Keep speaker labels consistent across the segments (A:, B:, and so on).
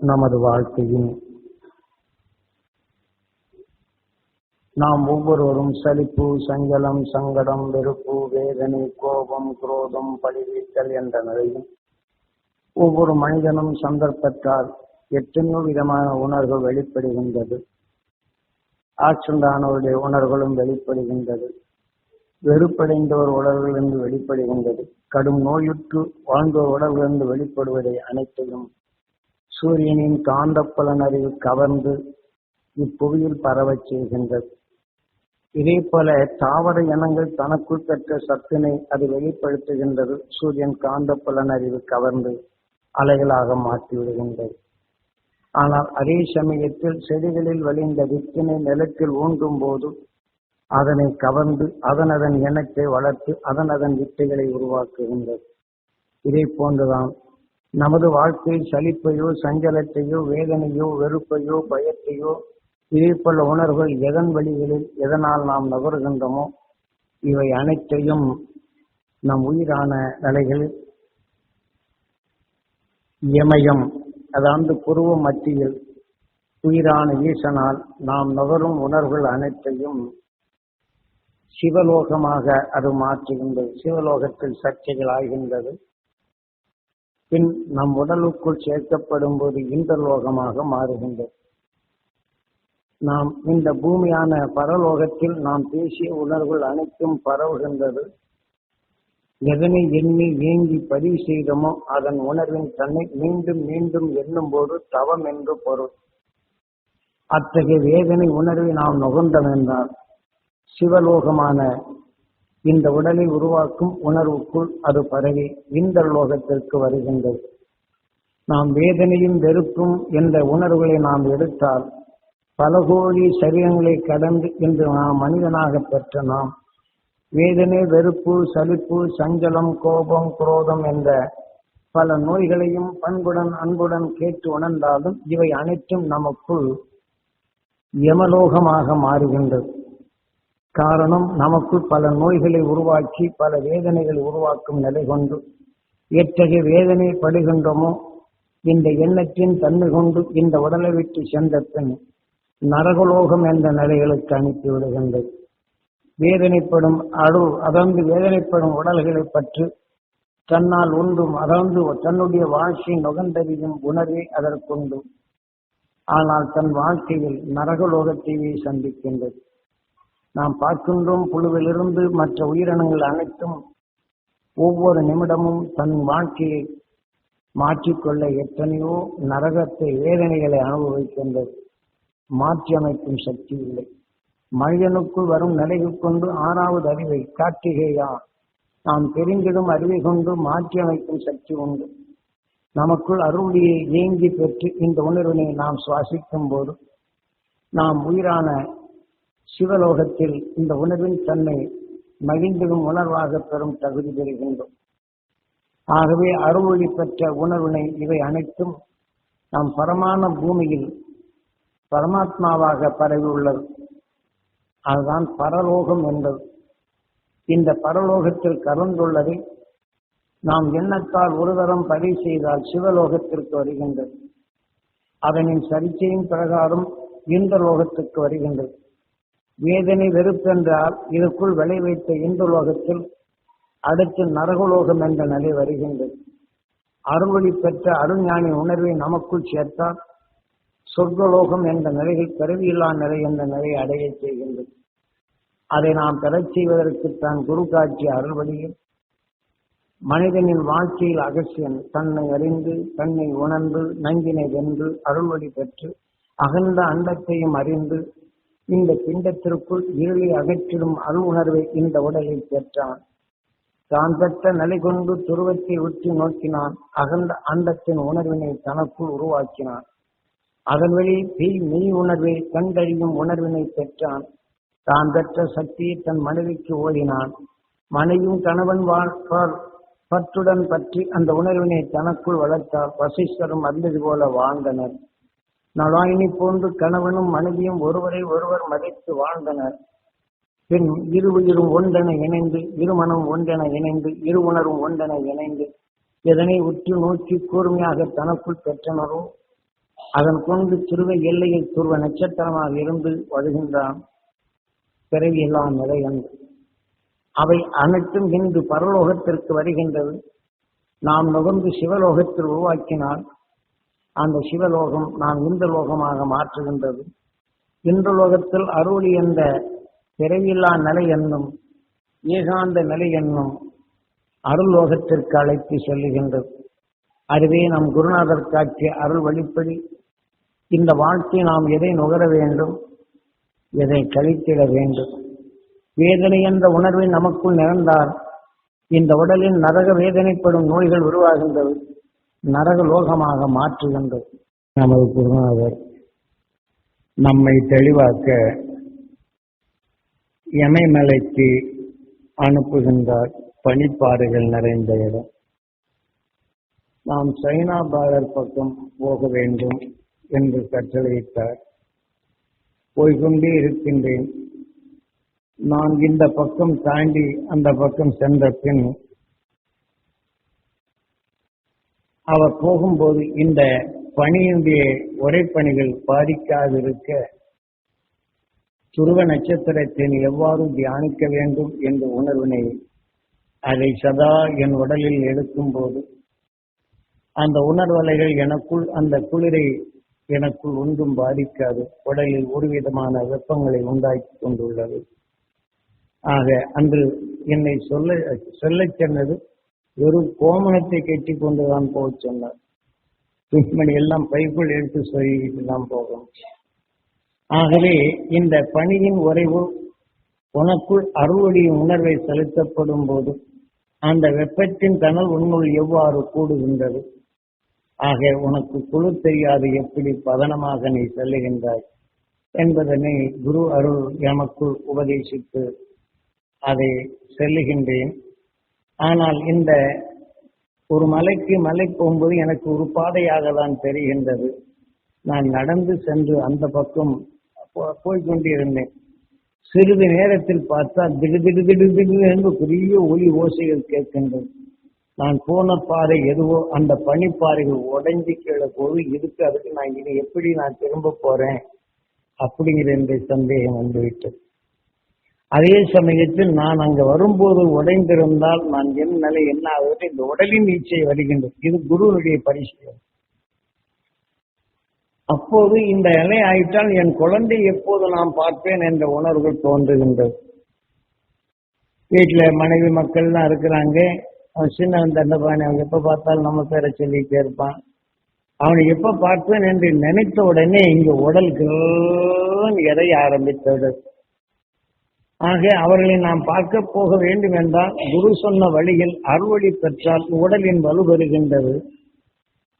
A: நமது வாழ்க்கையின். நாம் ஒவ்வொருவரும் சலிப்பு சஞ்சலம் சங்கடம் வெறுப்பு வேதனை கோபம் குரோதம் பழிவீட்டல் என்ற நிலையில் ஒவ்வொரு மனிதனும் சந்தர்ப்பத்தால் எத்தனையோ விதமான உணர்வுகள் வெளிப்படுகின்றது. ஆக்சுண்டானவருடைய உணர்வுகளும் வெளிப்படுகின்றது. வெறுப்படைந்தவர் உடல்களிலிருந்து வெளிப்படுகின்றது. கடும் நோயுற்று வாழ்ந்தோர் உடல்களிலிருந்து வெளிப்படுவதை அனைத்தையும் சூரியனின் காந்த அறிவு கவர்ந்து இப்புவியில் பரவச் செய்கின்றது. இதே போல தாவர இனங்கள் தனக்குள் பெற்ற சத்தினை அது வெளிப்படுத்துகின்றது. சூரியன் காந்த புலனறிவு கவர்ந்து அலைகளாக மாற்றி விடுகின்றது ஆனால் அதே சமயத்தில் செடிகளில் வழிந்த வித்தினை நிலத்தில் ஊன்றும் போது அதனை கவர்ந்து அதன் அதன் இனத்தை வளர்த்து அதன் அதன் வித்தைகளை உருவாக்குகின்றது. இதை போன்றுதான் நமது வாழ்க்கை சலிப்பையோ சஞ்சலத்தையோ வேதனையோ வெறுப்பையோ பயத்தையோ இதேபோல உணர்வுகள் எதன் வழிகளில் எதனால் நாம் நகர்கின்றோமோ இவை அனைத்தையும் நம் உயிரான நிலைகள் எமயம் அதாவது புருவ மத்தியில் உயிரான ஈசனால் நாம் நுகரும் உணர்வுகள் அனைத்தையும் சிவலோகமாக அது மாற்றுகின்றது. சிவலோகத்தில் சர்ச்சைகள் ஆகின்றது. பின் நம் உடலுக்குள் சேர்க்கப்படும் போது இந்த லோகமாக மாறுகின்றது. நாம் இந்த பூமியான பரலோகத்தில் நாம் பேசிய உணர்வுகள் அனைத்தும் பரவுகின்றது. எதனை எண்ணி ஏங்கி பதிவு செய்தோமோ அதன் உணர்வின் தன்னை மீண்டும் மீண்டும் எண்ணும் போது தவம் என்று பொருள். அத்தகைய வேதனை உணர்வை நாம் நுகர்ந்தோம் என்றால் சிவலோகமான இந்த உடலை உருவாக்கும் உணர்வுக்குள் அது பரவி இந்த லோகத்திற்கு வருகின்றது. நாம் வேதனையும் வெறுப்பும் என்ற உணர்வுகளை நாம் எடுத்தால் பல கோடி சரீரங்களை கடந்து இன்று நாம் மனிதனாக பெற்ற நாம் வேதனை வெறுப்பு சலிப்பு சஞ்சலம் கோபம் குரோதம் என்ற பல நோய்களையும் பண்புடன் அன்புடன் கேட்டு உணர்ந்தாலும் இவை அனைத்தும் நமக்குள் யமலோகமாக மாறுகின்றது. காரணம் நமக்கு பல நோய்களை உருவாக்கி பல வேதனைகளை உருவாக்கும் நிலை கொண்டு எத்தகைய வேதனை படுகின்றோமோ இந்த எண்ணத்தின் தன்மை கொண்டு இந்த உடலை விட்டு சென்ற பின் நரகலோகம் என்ற நிலைகளுக்கு அனுப்பிவிடுகின்றது வேதனைப்படும் அடு அதர்ந்து வேதனைப்படும் உடல்களை பற்றி தன்னால் ஒன்றும் அதர்ந்து தன்னுடைய வாழ்க்கை நுகர்ந்தறியும் உணர்வை அதற்குண்டு. ஆனால் தன் வாழ்க்கையில் நரகலோகத்தையே சந்திக்கின்றது. நாம் பார்க்கின்றோம் புழுவிலிருந்து மற்ற உயிரினங்கள் அனைத்தும் ஒவ்வொரு நிமிடமும் தன் வாழ்க்கையை மாற்றிக்கொள்ள எத்தனையோ நரகத்தை வேதனைகளை அனுபவிக்கின்றது. மாற்றி அமைக்கும் சக்தி இல்லை. மனிதனுக்குள் வரும் நிலையை கொண்டு ஆறாவது அறிவை காட்டுகையா? நாம் தெரிந்திடும் அறிவை கொண்டு மாற்றி அமைக்கும் சக்தி உண்டு. நமக்குள் அருளியை ஏங்கி பெற்று இந்த உணர்வினை நாம் சுவாசிக்கும் போது நாம் உயிரான சிவலோகத்தில் இந்த உணர்வின் தன்னை மகிழ்ந்திடும் உணர்வாக பெறும் தகுதி பெறுகின்றோம். ஆகவே அருளொளி பெற்ற உணர்வினை இவை அனைத்தும் நாம் பரமான பூமியில் பரமாத்மாவாக பரவி உள்ளது அதுதான் பரலோகம் என்பது. இந்த பரலோகத்தில் கலந்துள்ளதை நாம் எண்ணத்தால் ஒரு தரம் பதிவு செய்தால் சிவலோகத்திற்கு வருகின்றது. அதனின் சரிச்சையின் பிரகாரம் இந்த லோகத்துக்கு வருகின்றது. வேதனை வெறுப்பென்றால் இதற்குள் விளை வைத்த இந்த லோகத்தில் அடுத்து நரகலோகம் என்ற நிலை வருகின்றது. அருள்வழி பெற்ற அருஞானி உணர்வை நமக்குள் சேர்த்தால் சொர்க்கலோகம் என்ற நிலையில் பிறவியில்லா நிலை என்ற நிலையை அடைய செய்கின்றது. அதை நாம் பெறச் செய்வதற்கு தான் குரு காட்சி அருள்வழியும் மனிதனின் வாழ்க்கையில் அகசியம் தன்னை அறிந்து தன்னை உணர்ந்து நஞ்சினை வென்று அருள்வழி பெற்று அகன்ற அண்டத்தையும் அறிந்து இந்த பிண்டத்திற்குள் இருளை அகற்றிடும் அருள் உணர்வை இந்த உடலில் பெற்றான். தான் பெற்ற நிலை கொண்டு துருவத்தை உற்றி நோக்கினான். அகந்த அண்டத்தின் உணர்வினை தனக்குள் உருவாக்கினான். அதன் வழி பெய் மெய் உணர்வை கண்டறியும் உணர்வினை பெற்றான். தான் பெற்ற சக்தியை தன் மனைவிக்கு ஓடினான் மனையும் கணவன் வாழ்வார் பற்றுடன் பற்றி அந்த உணர்வினை தனக்குள் வளர்த்தார். வசிஷ்டரும் அந்தது போல வாழ்ந்தனர். நலாயினி போன்று கணவனும் மனைவியும் ஒருவரை ஒருவர் மதித்து வாழ்ந்தனர். பின் இரு உயிரும் ஒன்றென இணைந்து இருமனம் ஒன்றென இணைந்து இரு உணரும் ஒன்றென இணைந்து எதனை உற்று நோக்கி கூர்மையாக தனக்குள் பெற்றனரோ அதன் கொண்டு சிறுவை எல்லையில் துருவ நட்சத்திரமாக இருந்து வருகின்றான் பிறவியில்லா நிலை என்று அவை அனைத்தும் இன்று பரலோகத்திற்கு வருகின்றது. நாம் நுகர்ந்து சிவலோகத்தில் உருவாக்கினால் அந்த சிவலோகம் நாம் இந்த லோகமாக மாற்றுகின்றது. இன்று லோகத்தில் அருளி என்ற பிறவில்லா நிலை என்னும் ஏகாந்த நிலை என்னும் அருள்லோகத்திற்கு அழைத்து செல்லுகின்றது. அதுவே நம் குருநாதர் காட்டிய அருள் வழிப்படி இந்த வாழ்க்கை நாம் எதை நுகர வேண்டும் எதை கழித்திட வேண்டும். வேதனை என்ற உணர்வை நமக்குள் நிறந்தால் இந்த உடலில் நரக வேதனைப்படும் நோய்கள் உருவாகின்றது. நரகலோகமாக மாற்றுகின்ற மாற்றுகின்றது. நமது குருநாதர் நம்மை தெளிவாக்க எமைமலைக்கு அனுப்புகின்றார். பனிப்பாறைகள் நிறைந்த இடம். நாம் சைனா பாரர் பக்கம் போக வேண்டும் என்று கட்டளையிட்டார். போய்கொண்டே இருக்கின்றேன். நான் இந்த பக்கம் தாண்டி அந்த பக்கம் சென்ற பின் அவர் போகும்போது இந்த பணியினுடைய உரைப்பணிகள் பாதிக்காதிருக்க துருவ நட்சத்திரத்தின் எவ்வாறு தியானிக்க வேண்டும் என்ற உணர்வினை அதை சதா என் உடலில் எடுக்கும்போது அந்த உணர்வலைகள் எனக்குள் அந்த குளிரை எனக்குள் ஒன்றும் பாதிக்காது. உடலில் ஒரு விதமான வெப்பங்களை உண்டாக்கி கொண்டுள்ளது. ஆக அன்று என்னை சொல்ல சொல்லச் சென்றது ஒரு கோமணத்தை கட்டி கொண்டுதான் போக சொன்னார். துணிமணி எல்லாம் பைக்குள் எடுத்து சொல்லிட்டு தான் போகும். ஆகவே இந்த பணியின் உறைவு உனக்குள் அறுவடையின் உணர்வை செலுத்தப்படும் போது அந்த வெப்பத்தின் கனல் உன்னுள் எவ்வாறு கூடுகின்றது? ஆக உனக்கு குழு தெரியாது எப்படி பதனமாக நீ செல்லுகின்றாய் என்பதனை குரு அருள் எமக்குள் உபதேசித்து அதை செல்லுகின்றேன். ஆனால் இந்த ஒரு மலைக்கு மலை போகும்போது எனக்கு ஒரு பாதையாக தான் தெரிகின்றது. நான் நடந்து சென்று அந்த பக்கம் போ- போய்க்கொண்டிருந்தேன். சிறிது நேரத்தில் பார்த்தா திடு திடு திடு திடு என்று பெரிய ஒலி ஓசைகள் கேட்கின்றது. நான் போன பாறை எதுவோ அந்த பனிப்பாறைகள் உடைஞ்சு கீழே போது இதுக்கு அதுக்கு நான் இனி எப்படி நான் திரும்ப போறேன்? அப்படிங்கிற என்று சந்தேகம் வந்துவிட்டது. அதே சமயத்தில் நான் அங்கு வரும்போது உடைந்திருந்தால் நான் என் நிலை என்ன ஆகுது? இந்த உடலின் நீச்சை வருகின்றது இது குருவனுடைய பரிசீலனை. அப்போது இந்த நிலை ஆயிட்டால் என் குழந்தை எப்போது நான் பார்ப்பேன் என்ற உணர்வு தோன்றுகின்றது. வீட்டில் மனைவி மக்கள்லாம் இருக்கிறாங்க. அவன் சின்னவன் தண்டபாணி அவன் எப்போ பார்த்தாலும் நம்ம பேரை சொல்லிகிட்டே இருப்பான். அவனை எப்போ பார்ப்பேன் என்று நினைத்த உடனே இங்கே உடல்கள் கிரன்னு ஆரம்பித்தது. ஆக அவர்களை நாம் பார்க்க போக வேண்டும் என்றால் குரு சொன்ன வழியில் அறுவழி பெற்றால் உடலின் வலு பெறுகின்றது.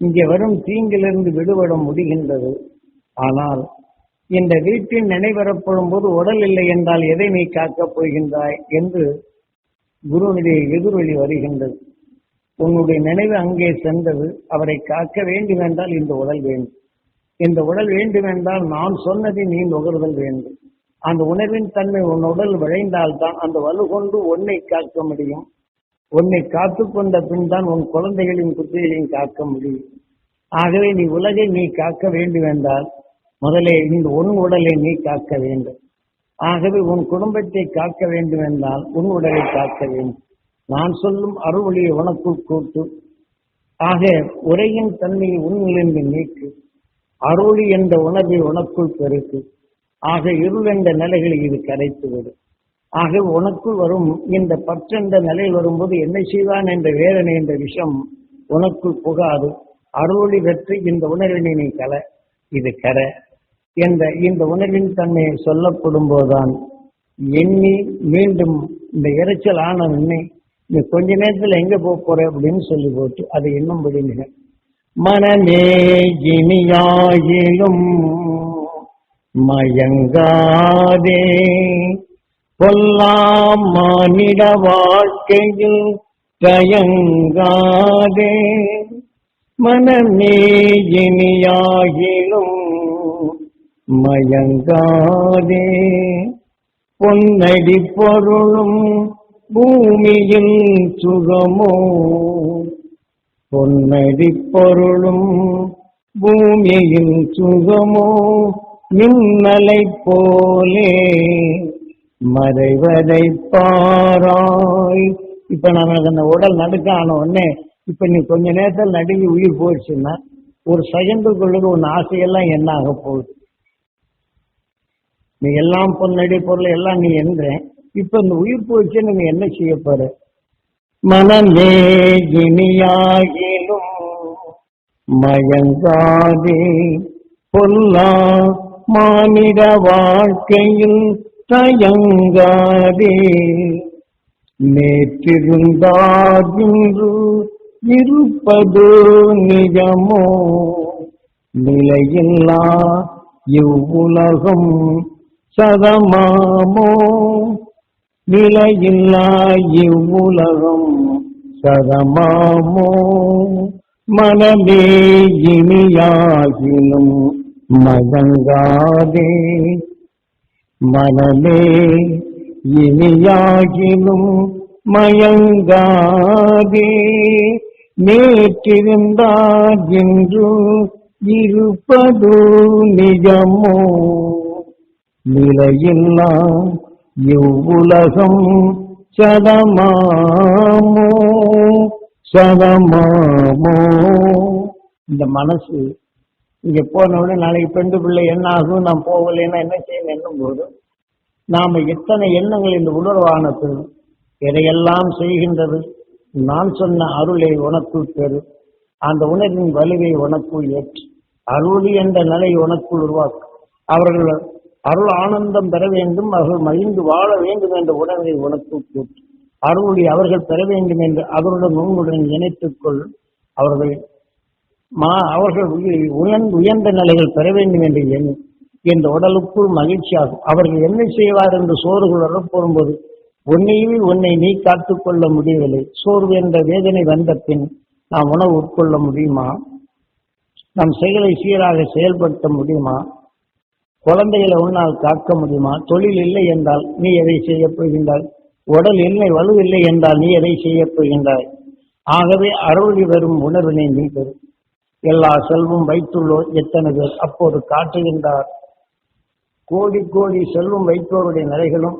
A: இங்கே வரும் தீங்கிலிருந்து விடுபட முடிகின்றது. ஆனால் இந்த வீட்டில் நினைவரப்படும் போது உடல் இல்லை என்றால் எதை நீ காக்கப் போகின்றாய் என்று குருவினுடைய எதிரொலி வருகின்றது. உன்னுடைய நினைவு அங்கே சென்றது. அவரை காக்க வேண்டும் என்றால் இந்த உடல் வேண்டும். இந்த உடல் வேண்டும் என்றால் நான் சொன்னதை நீ நுகர்தல் வேண்டும். அந்த உணர்வின் தன்மை உன் உடல் விளைந்தால்தான் அந்த வலு கொண்டு உன்னை காக்க முடியும். உன்னை காத்து கொண்ட பின் தான் உன் குழந்தைகளின் குத்திகளையும் காக்க முடியும். ஆகவே நீ உலகை நீ காக்க வேண்டும் என்றால் முதலே இந்த உன் உடலை நீ காக்க வேண்டும். ஆகவே உன் குடும்பத்தை காக்க வேண்டும் என்றால் உன் உடலை காக்க வேண்டும். நான் சொல்லும் அருள்வழியை உனக்குள் கூட்டு. ஆக உரையின் தன்மையை உன்னிலிருந்து நீக்கு. அருளி என்ற உணர்வை உனக்குள் பெருக்கு. ஆக இருள் என்ற நிலைகளை இது கரைத்துவிடும். ஆக உனக்குள் வரும் இந்த பற்றென்ற நிலை வரும்போது என்ன செய்வான் என்ற வேதனை என்ற விஷம் உனக்குள் புகாது. அருளி பெற்று இந்த உணர்வினை நீ கல இது கர என்ற இந்த உணர்வின் தன்மையை சொல்லப்படும் போதுதான் எண்ணி மீண்டும் இந்த இரைச்சல் ஆன உன்னை நீ கொஞ்ச நேரத்தில் எங்க போக போற அப்படின்னு சொல்லி போட்டு அதை இன்னும் விடுங்க மனமே இனியாயிலும் மயங்காதே. கொல்லாம் மானிட வாழ்க்கையில் தயங்காதே. மனமே இனியாகிலும் மயங்காதே. பொன்னடி பொருளும் பூமியில் சுகமோ. பொன்னடி பொருளும் பூமியின் சுகமோ. மின்னலை போலே மறைவதை பாராய். இப்ப நமக்கு அந்த உடல் நடுக்க ஆன உடனே இப்ப நீ கொஞ்ச நேரத்தில் நடுங்கி உயிர் போயிடுச்சுன்னா ஒரு செகண்டுக்குள்ளது உன் ஆசையெல்லாம் என்ன ஆக போகுது. நீ எல்லாம் பொன்னடி பொருள் எல்லாம் நீ என்ற இப்ப இந்த உயிர் போயிடுச்சு நீங்க என்ன செய்ய போற? மனமே இனியாகிலும் மயங்காதே பொல்லா மானிட வாழ்க்கையில் தயங்காதே. நேற்றிருந்தார் இன்று இருப்பது நிஜமோ? நிலையில்லா இவ்வுலகம் சதமாமோ? நிலையில்லா இவ்வுலகம் சதமாமோ? மனமே இனியாகினும் மயங்காதே மனமே இனியாகிலும் மயங்காதே. நேற்றிருந்தார் என்று இருப்பது நிஜமோ? நிலையில்லா இவ்வுலகம் சதமாமோ? சதமாமோ? இந்த மனசு இங்க போன நாளைக்கு பெண்டு பிள்ளை என்ன ஆகும் நான் போகலைன்னா என்ன செய்யணும் என்னும் போது நாம் எத்தனை எண்ணங்கள் இந்த உணர்வானது எதையெல்லாம் செய்கின்றது நான் சொன்ன அருளை உனக்குள் பெறு அந்த உணர்வின் வலுவை உனக்குள் ஏற்று அருள் என்ற நிலை உனக்குள் உருவாக்கு. அவர்கள் அருள் ஆனந்தம் பெற வேண்டும் அவர்கள் மகிழ்ந்து வாழ வேண்டும் என்ற உணர்வை உனக்குள் கூட்டு. அருளை அவர்கள் பெற வேண்டும் என்று அவருடன் உன்னுடன் இணைத்துக் கொள் அவர்கள் மா அவர்கள் உயர்ந்த உயர்ந்த நிலைகள் பெற வேண்டும் என்று எண்ணி இந்த உடலுக்குள் மகிழ்ச்சியாகும். அவர்கள் என்ன செய்வார் என்று சோறுகள் போகும்போது உன்னையுமே உன்னை நீ காத்துக்கொள்ள முடியவில்லை. சோர்வு என்ற வேதனை வந்த பின் நாம் உணவு உட்கொள்ள முடியுமா? நம் செயலை சீராக செயல்படுத்த முடியுமா? குழந்தைகளை உன்னால் காக்க முடியுமா? தொழில் இல்லை என்றால் நீ எதை செய்யப் போகின்றாய்? உடல் இல்லை வலுவில்லை என்றால் நீ எதை செய்யப் போகின்றாய்? ஆகவே அறுவடை வரும் உணர்வினை நீ பெறும் எல்லா செல்வம் வைத்துள்ளோர் எத்தனை பேர்? அப்போது காட்டுகின்றார் கோடி கோடி செல்வம் வைத்தோருடைய நிலைகளும்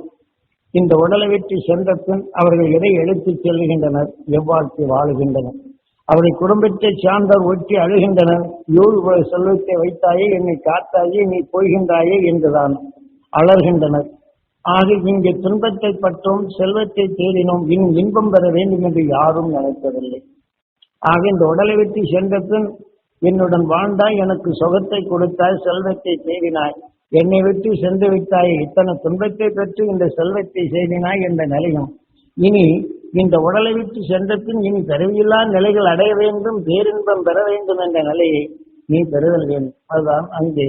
A: இந்த உடலை வெற்றி சென்ற பின் அவர்கள் எதை எடுத்துச் செல்கின்றனர்? எவ்வாழ்க்கை வாழுகின்றனர்? அவருடைய குடும்பத்தை சார்ந்தவர் ஒட்டி அழுகின்றனர். யோகு செல்வத்தை வைத்தாயே என்னை காத்தாயே நீ போகின்றாயே என்றுதான் அலர்கின்றனர். ஆக இங்கே துன்பத்தை பற்றும் செல்வத்தை தேடினோம். இன் இன்பம் பெற வேண்டும் என்று யாரும் நினைப்பதில்லை ஆக இந்த உடலை விட்டு சென்ற பின் என்னுடன் வாழ்ந்தாய் எனக்கு சுகத்தை கொடுத்தாய் செல்வத்தை செய்தினாய். என்னை விட்டு சென்று விட்டாய் இத்தனை துன்பத்தை பெற்று இந்த செல்வத்தை செய்தினாய் என்ற நிலையும். இனி இந்த உடலை விட்டு சென்ற பின் இனி கருவியில்லா நிலைகள் அடைய வேண்டும் பேரின்பம் பெற வேண்டும் என்ற நிலையை நீ பெறுதல் வேண்டும். அதுதான் அங்கே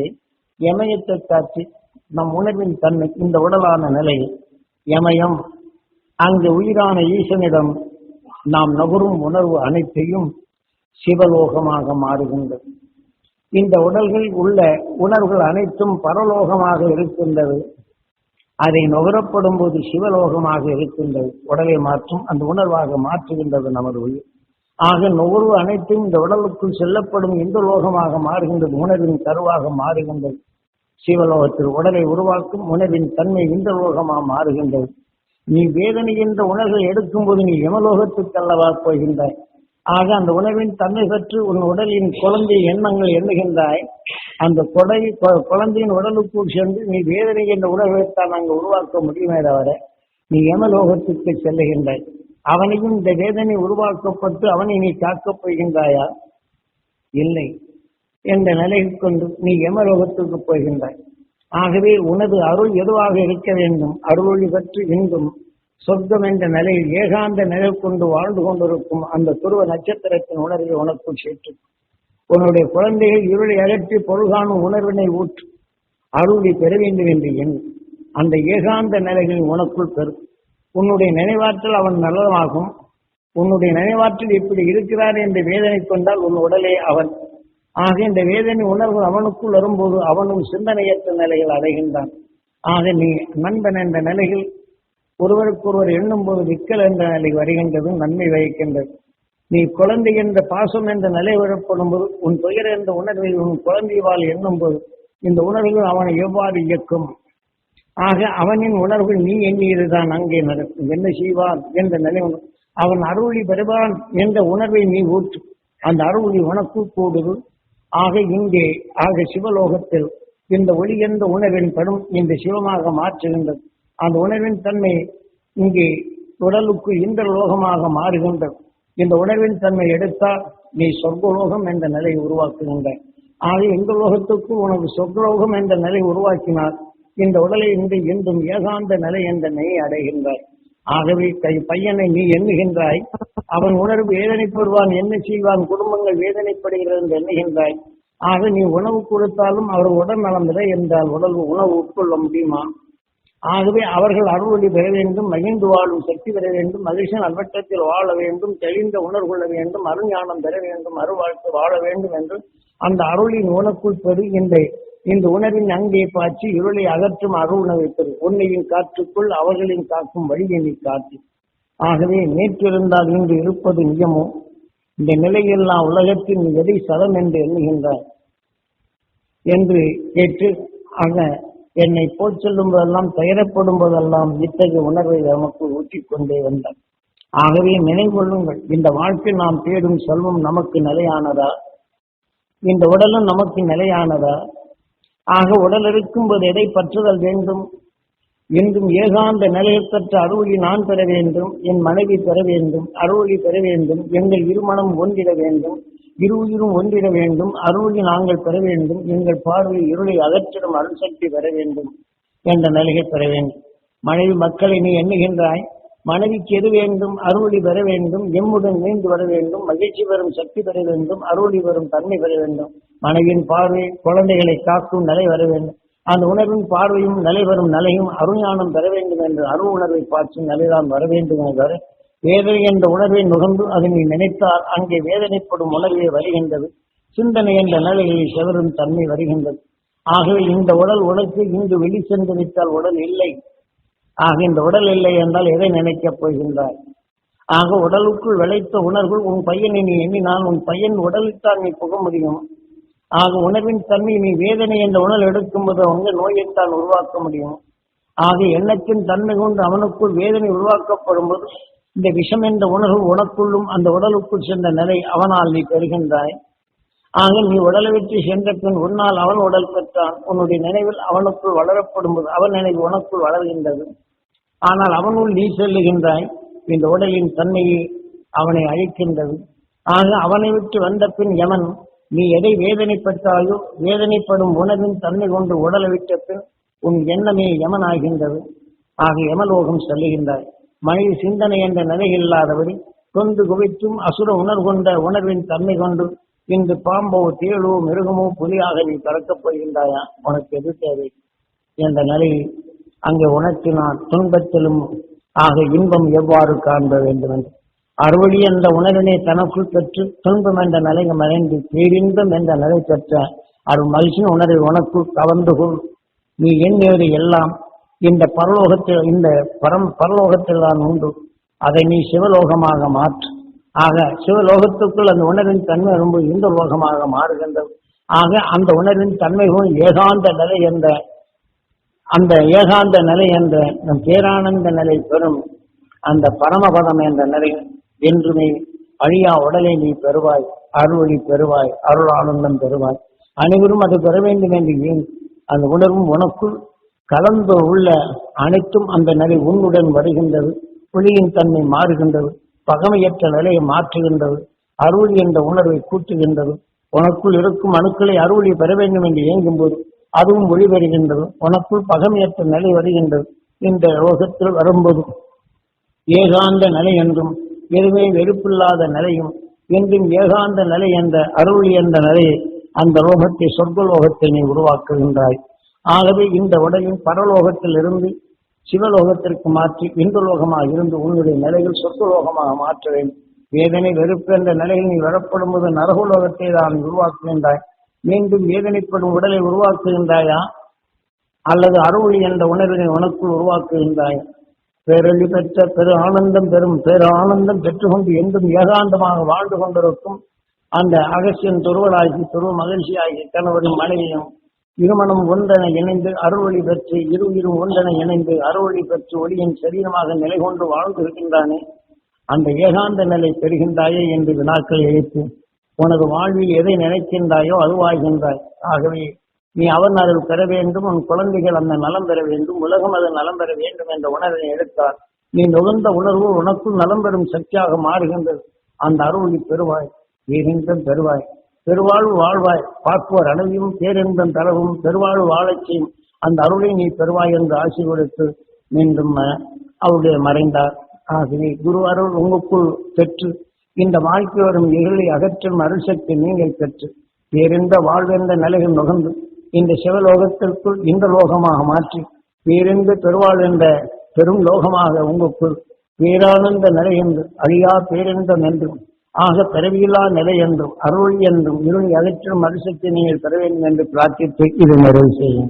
A: யமயத்தை காட்சி. நம் உணர்வின் தன்மை இந்த உடலான நிலை. யமயம் அங்கு உயிரான ஈசனிடம் நாம் நுகரும் உணர்வு அனைத்தையும் சிவலோகமாக மாறுகின்றது. இந்த உடல்கள் உள்ள உணர்வுகள் அனைத்தும் பரலோகமாக இருக்கின்றது. அதை நுகரப்படும் போது சிவலோகமாக இருக்கின்றது. உடலை மாற்றும் அந்த உணர்வாக மாற்றுகின்றது நமது உயிர். ஆக நுகர்வு அனைத்தும் இந்த உடலுக்குள் செல்லப்படும் இந்த லோகமாக மாறுகின்றது உணர்வின் கருவாக மாறுகின்றது. சிவலோகத்தில் உடலை உருவாக்கும் உணர்வின் தன்மை இந்த லோகமாக மாறுகின்றது. நீ வேதனை என்ற உணர்வை எடுக்கும்போது நீ யமலோகத்துக்கு அல்லவா போகின்றாய்? ஆக அந்த உணவின் தன்மை பெற்று உன் உடலின் குழந்தை எண்ணங்கள் எண்ணுகின்றாய் அந்த கொடை குழந்தையின் உடலுக்குள் சென்று நீ வேதனை என்ற உணர்வைத்தான் அங்கு உருவாக்க முடியுமே தவிர நீ யமலோகத்துக்கு செல்லுகின்றாய். அவனையும் இந்த வேதனை உருவாக்கப்பட்டு அவனை நீ காக்கப் போகின்றாயா? இல்லை. என்ற நிலையை கொண்டு நீ யமலோகத்துக்கு போகின்றாய். ஆகவே உனது அருள் எதுவாக இருக்க வேண்டும்? அருளொளி பற்றி இன்றும் சொர்க்கம் என்ற நிலையில் ஏகாந்த நிலை கொண்டு வாழ்ந்து கொண்டிருக்கும் அந்த துருவ நட்சத்திரத்தின் உணர்வை உனக்குள் சேற்று உன்னுடைய குழந்தையை இருளை அகற்றி பொருள்காணும் உணர்வினை ஊற்று. அருளை பெற வேண்டும் என்று எண் அந்த ஏகாந்த நிலைகளில் உனக்குள் பெறும் உன்னுடைய நினைவாற்றல் அவன் நல்லதாகும். உன்னுடைய நினைவாற்றல் இப்படி இருக்கிறார் என்று வேதனை கொண்டால் உன் உடலே அவன். ஆக இந்த வேதனை உணர்வு அவனுக்குள் வரும்போது அவனும் சிந்தனையற்ற நிலையில் அடைகின்றான். ஆக நீ நண்பன் என்ற நிலையில் ஒருவருக்கொருவர் எண்ணும் போது விக்கல் என்ற நிலை வருகின்றது நன்மை வகிக்கின்றது. நீ குழந்தை என்ற பாசம் என்ற நிலை வரப்படும் போது உன் துயர் என்ற உணர்வை உன் குழந்தைவால் எண்ணும் போது இந்த உணர்வுகள் அவனை எவ்வாறு இயக்கும்? ஆக அவனின் உணர்வு நீ எண்ணியதுதான் அங்கே நடக்கும். என்ன செய்வான் என்ற நிலை அவன் அருளி பெறுவான் என்ற உணர்வை நீ ஊற்று. அந்த அருளி உனக்கு கூடுது. ஆக இங்கே ஆக சிவலோகத்தில் இந்த ஒளி என்ற உணர்வின் படும் இந்த சிவமாக மாற்றுகின்றது. அந்த உணர்வின் தன்மை இங்கே உடலுக்கு இந்த லோகமாக மாறுகின்றது. இந்த உணர்வின் தன்மை எடுத்தால் நீ சொர்க்கலோகம் என்ற நிலையை உருவாக்குகின்ற. ஆக இந்த லோகத்துக்கு உனக்கு சொர்க்கலோகம் என்ற நிலை உருவாக்கினால் இந்த உடலை இன்று என்றும் ஏகாந்த நிலை என்ற நிலையை அடைகின்றாய். ஆகவே கை பையனை நீ எண்ணுகின்றாய். அவன் உணர்வு வேதனைப்படுவான் என்ன செய்வான் குடும்பங்கள் வேதனைப்படுகிறது என்று எண்ணுகின்றாய். ஆக நீ உணவு கொடுத்தாலும் அவர் உடல் நலமில்லை என்றால் உடல் உணவு உட்கொள்ள முடியுமா? ஆகவே அவர்கள் அருள்வழி பெற வேண்டும் மகிழ்ந்து வாழும் சக்தி பெற வேண்டும் மகிழ்ச்சியின் அல்வட்டத்தில் வாழ வேண்டும் தெளிந்த உணர்வு கொள்ள வேண்டும் அருஞானம் பெற வேண்டும் அருவாழ்த்து வாழ வேண்டும் என்று அந்த அருளின் உனக்குள் பெறுகின்ற இந்த உணர்வின் அங்கே பாய்ச்சி இருளை அகற்றும் அருள் உணவை பெறு. உன்னையின் காற்றுக்குள் அவர்களின் காக்கும் வழியை நீ காத்து ஆகவே நேற்றிருந்தால் இன்று இருப்பது நிஜமோ இந்த நிலையெல்லாம் உலகத்தின் எதை சதம் என்று எண்ணுகின்றார் என்று கேட்டு ஆக என்னை போய் சொல்லும் போதெல்லாம் துயரப்படும் போதெல்லாம் இத்தகைய உணர்வை நமக்கு ஊற்றிக் கொண்டே வந்தார் ஆகவே நினைவுகொள்ளுங்கள் இந்த வாழ்க்கை நாம் தேடும் செல்வம் நமக்கு நிலையானதா? இந்த உடலும் நமக்கு நிலையானதா? ஆக உடல் இருக்கும்போது எதை பற்றுதல் வேண்டும்? என்றும் ஏகாந்த நிலையை பெற்ற அருளி நான் பெற வேண்டும் என் மனைவி பெற வேண்டும் அருளி பெற வேண்டும் எங்கள் இருமணம் ஒன்றிட வேண்டும். இரு உயிரும் ஒன்றிட வேண்டும் அருளி நாங்கள் பெற வேண்டும் எங்கள் பார்வை இருளை அகற்றிடும் அருள் சக்தி பெற வேண்டும் என்ற நிலையை பெற வேண்டும். மனைவி மக்களை நீ எண்ணுகின்றாய் மனைவிக்கு எது வேண்டும் அருளி பெற வேண்டும் எம்முடன் மீண்டு வர வேண்டும் மகிழ்ச்சி பெறும் சக்தி பெற வேண்டும் அருளி வரும் தன்மை பெற வேண்டும். மனைவியின் பார்வை குழந்தைகளை காக்கும் நிலை வர வேண்டும். அந்த உணர்வின் பார்வையும் நிலை வரும் நிலையும் அருஞானம் பெற வேண்டும் என்று அரு உணர்வை பார்த்தும் நிலைதான் வர வேண்டும் என்ற வேதனை என்ற உணர்வை நுகர்ந்து அதை நீ நினைத்தால் அங்கே வேதனைப்படும் உணர்வே வருகின்றது. சிந்தனை என்ற நிலையில் செவரும் தன்மை வருகின்றது. ஆகவே இந்த உடல் உணர்ச்சி இங்கு வெளி சென்று விட்டால் உடல் இல்லை. ஆக இந்த உடல் இல்லை என்றால் எதை நினைக்கப் போகின்றாய்? ஆக உடலுக்குள் விளைத்த உணர்வு உன் பையனை நீ எண்ணினால் உன் பையன் உடலில்தான் நீ புக முடியும். ஆக உணர்வின் தன்மை நீ வேதனை என்ற உணல் எடுக்கும்போது அவங்க நோயைத்தான் உருவாக்க முடியும். ஆக எண்ணத்தின் தன்மை கொண்டு அவனுக்குள் வேதனை உருவாக்கப்படும் போது இந்த விஷம் என்ற உணர்வு உனக்குள்ளும் அந்த உடலுக்குள் சென்ற நிலை அவனால் நீ பெறுகின்றாய். ஆக நீ உடலை விட்டு சென்ற பின் உன்னால் அவன் உடல் பெற்றான். உன்னுடைய நினைவில் அவனுக்குள் வளரப்படும் போது அவன் நினைவு உனக்குள் வளர்கின்றது. ஆனால் அவனுள் நீ செல்லுகின்றாய். இந்த உடலின் தன்மையை அவனை அழிக்கின்றது. ஆக அவனை விட்டு வந்த பின் யமன் நீ எதை வேதனைப்பட்டாயோ வேதனைப்படும் உணவின் தன்மை கொண்டு உடலை விட்ட பின் உன் எண்ணமே யமன் ஆகின்றது ஆக யமலோகம் செல்லுகின்றாய். மனித சிந்தனை என்ற நிலை இல்லாதபடி கொண்டு குவித்தும் அசுர உணர்வு கொண்ட உணர்வின் தன்மை கொண்டு இன்று பாம்போ தேளோ மிருகமோ புலியாக நீ பறக்கப் போகின்றாயா? உனக்கு எது தேவை? என்ற நிலையில் அங்கே உணர்த்தினான் துன்பத்திலும் ஆக இன்பம் எவ்வாறு காண்ப வேண்டும் என்று அறுவழி என்ற உணர்வினை தனக்குள் பெற்று துன்பம் என்ற நிலை மறைந்து பேரின்பம் என்ற நிலை பெற்ற அருள் மகிழ்ச்சியின் உணர்வை உனக்குள் கவர்ந்து கொள். நீ எண்ணியது எல்லாம் இந்த பரலோகத்தில் இந்த பரம் பரலோகத்தில் தான் உண்டு. அதை நீ சிவலோகமாக மாற்று. ஆக சிவலோகத்துக்குள் அந்த உணர்வின் தன்மை ரொம்ப இந்த லோகமாக மாறுகின்றது. ஆக அந்த உணர்வின் தன்மைகளும் ஏகாந்த நிலை என்ற அந்த ஏகாந்த நிலை என்ற நம் பேரானந்த நிலை பெறும் அந்த பரமபதம் என்ற நிலை என்றுமே அழியா உடலை நீ பெறுவாய் அருளி பெறுவாய் அருள் ஆனந்தம் பெறுவாய். அனைவரும் அது பெற வேண்டும் என்று ஏன்? அந்த உணர்வும் உனக்குள் கலந்து உள்ள அனைத்தும் அந்த நிலை உன்னுடன் வருகின்றது. புலியின் தன்மை மாறுகின்றது. பகமையற்ற நிலையை மாற்றுகின்றது. அருள் என்ற உணர்வை கூட்டுகின்றது. உனக்குள் இருக்கும் அணுக்களை அருளை பெற வேண்டும் என்று இயங்கும் போது அதுவும் ஒளிபெறுகின்றது உனக்குள் பகமையற்ற நிலை வருகின்றது இந்த ரோகத்தில் வரும்போது ஏகாந்த நிலை என்றும் எதுவுமே வெறுப்பில்லாத நிலையும் என்றும் ஏகாந்த நிலை என்ற அருள் என்ற நிலையை அந்த லோகத்தை சொர்க்கலோகத்தை நீ உருவாக்குகின்றாய். ஆகவே இந்த உடலின் பரலோகத்தில் இருந்து சிவலோகத்திற்கு மாற்றி இந்துலோகமாக இருந்து உன்னுடைய நிலையில் சொத்துலோகமாக மாற்ற வேண்டும் வேதனை வெறுப்பு என்ற நிலையில் நீ வரப்படும் போது நரகுலோகத்தை தான் உருவாக்குகின்றாய். மீண்டும் வேதனைப்படும் உடலை உருவாக்குகின்றாயா? அல்லது அருள் என்ற உணர்வினை உனக்குள் உருவாக்குகின்றாய். பேரழி பெற்ற பெரு ஆனந்தம் பெறும் பெரு ஆனந்தம் பெற்றுக்கொண்டு என்றும் ஏகாந்தமாக வாழ்ந்து கொண்டிருக்கும் அந்த அகசியன் துருவலாகி துருவ மகிழ்ச்சியாகி கணவரும் மனைவியும் இருமனம் ஒன்றென இணைந்து அருள்வழி பெற்று இரு இரு ஒன்றென இணைந்து அருள்வழி பெற்று ஒளியின் சரீரமாக நிலை கொண்டு வாழ்ந்து இருக்கின்றானே அந்த ஏகாந்த நிலை பெறுகின்றாயே என்று வினாக்கள் எழுத்து உனது வாழ்வில் எதை நினைக்கின்றாயோ அதுவாகின்றாய். ஆகவே நீ அவன் அருள் பெற வேண்டும் உன் குழந்தைகள் அந்த நலம் பெற வேண்டும் உலகம் அது நலம் பெற வேண்டும் என்ற உணர்வை எடுத்தார் நீ நுகர்ந்த உணர்வு உனக்குள் நலம் பெறும் சக்தியாக மாறுகின்றது. அந்த அருள் பெறுவாய் பேரின்பம் பெறுவாய். பெருவாழ்வு வாழ்வாய் பார்ப்போர் அனைவரும் பேரெந்தன் தரவும் பெருவாழ்வு வாழச் செய்யும். அந்த அருளை நீ பெறுவாய் என்று ஆசீர்வதித்து கொடுத்து மீண்டும் அவருடைய மறைந்தார். ஆகவே குரு அருள் உங்களுக்குள் பெற்று இந்த வாழ்க்கை வரும் இருளை அகற்றும் அருள்சக்தி நீங்கள் பெற்று பேரின்ப வாழ்வென்ற நிலையில் நுகர்ந்து இந்த சிவலோகத்திற்குள் இந்த லோகமாக மாற்றி பேரின்ப பெருவாழ் என்ற பெரும் லோகமாக உங்களுக்குள் பேரானந்த நிலை என்று அழியா பேரின்பம் என்றும் ஆக பிறவியில்லா நிலை என்றும் அருள் என்றும் இருள் அகற்றும் அரிசக்தி நீங்கள் பெற வேண்டும் என்று பிரார்த்தித்து இது நிறைவு செய்யும்.